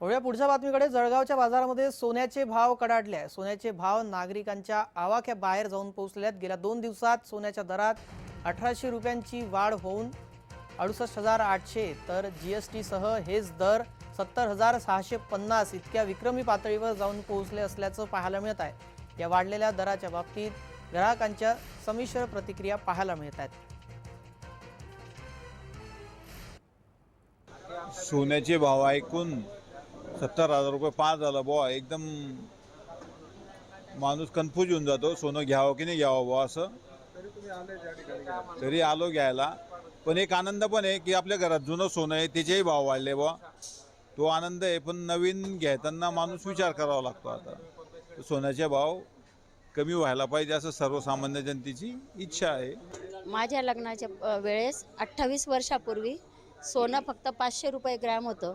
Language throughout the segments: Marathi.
वळूया पुढच्या बातमीकडे. जळगावच्या बाजारामध्ये सोन्याचे भाव कडाडले आहे सोन्याचे भाव नागरिकांच्या आवाक्या बाहेर जाऊन पोहोचले आहेत. गेल्या दोन दिवसात सोन्याच्या दरात अठराशे रुपयांची वाढ होऊन अडुसष्ट हजार आठशे तर जी एस टीसह हेच दर सत्तर हजार सहाशे पन्नास इतक्या विक्रमी पातळीवर जाऊन पोहोचले असल्याचं पाहायला मिळत आहे. या वाढलेल्या दराच्या बाबतीत ग्राहकांच्या संमिश्र प्रतिक्रिया पाहायला मिळत आहेत. सोन्याचे भाव ऐकून सत्तर हजार रुपये पाच झाला बुवा. एकदम माणूस कन्फ्यूज होऊन जातो सोनं घ्यावं की नाही घ्यावं बुवा असं. तरी आलो घ्यायला. पण एक आनंद पण आहे की आपल्या घरात जुनं सोनं आहे त्याचेही भाव वाढले बुवा. तो आनंद आहे पण नवीन घेताना माणूस विचार करावा लागतो आता. सोन्याचे भाव कमी व्हायला पाहिजे असं सर्वसामान्य जनतेची इच्छा आहे. माझ्या लग्नाच्या वेळेस अठ्ठावीस वर्षापूर्वी सोनं फक्त पाचशे रुपये ग्रॅम होतं.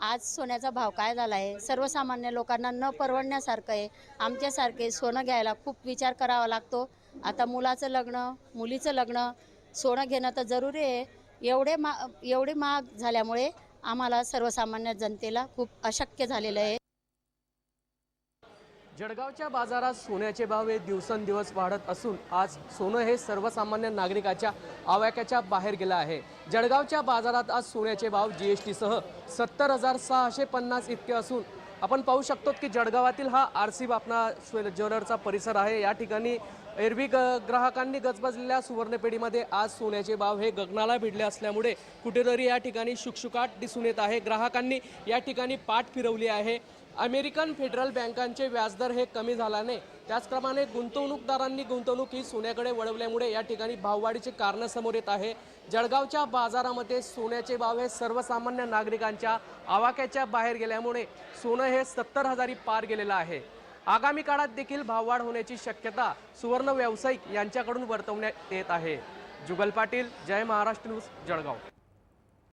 आज सोन्याचा भाव काय झाला आहे? सर्वसामान्य लोकांना न परवडण्यासारखं आहे. आमच्यासारखे सोनं घ्यायला खूप विचार करावा लागतो. आता मुलाचं लग्न मुलीचं लग्न सोनं घेणं तर जरुरी आहे. एवढे मा एवढे महाग झाल्यामुळे आम्हाला सर्वसामान्य जनतेला खूप अशक्य झालेलं आहे. जळगावच्या बाजारात सोन्याचे भाव हे दिवसेंदिवस वाढत असून आज सोनं हे सर्वसामान्य नागरिकाच्या आवाक्याच्या बाहेर गेलं आहे. जळगावच्या बाजारात आज सोन्याचे भाव जी एस टीसह सत्तर हजार सहाशे पन्नास इतके असून आपण पाहू शकतो की जळगावातील हा आर सी बापना ज्वेलरचा परिसर आहे. या ठिकाणी एरवी ग ग्राहकांनी गजबजलेल्या सुवर्णपेढीमध्ये आज सोन्याचे भाव हे गगनाला भिडले असल्यामुळे कुठेतरी या ठिकाणी शुकशुकाट दिसून येत आहे. ग्राहकांनी या ठिकाणी पाठ फिरवली आहे. अमेरिकन फेडरल बँकांचे व्याजदर हे कमी झाल्याने त्याचप्रमाणे गुंतवणूकदारांनी गुंतवणूक ही सोन्याकडे वळवल्यामुळे या ठिकाणी भाववाढीचे कारण समोर येत आहे. जळगावच्या बाजारामध्ये सोन्याचे भाव हे सर्वसामान्य नागरिकांच्या आवाक्याच्या बाहेर गेल्यामुळे सोनं हे सत्तर हजारी पार गेलेलं आहे. आगामी काळात देखील भाववाढ होण्याची शक्यता सुवर्ण व्यावसायिक यांच्याकडून वर्तवण्यात येत आहे. जुगल पाटील जय महाराष्ट्र न्यूज जळगाव.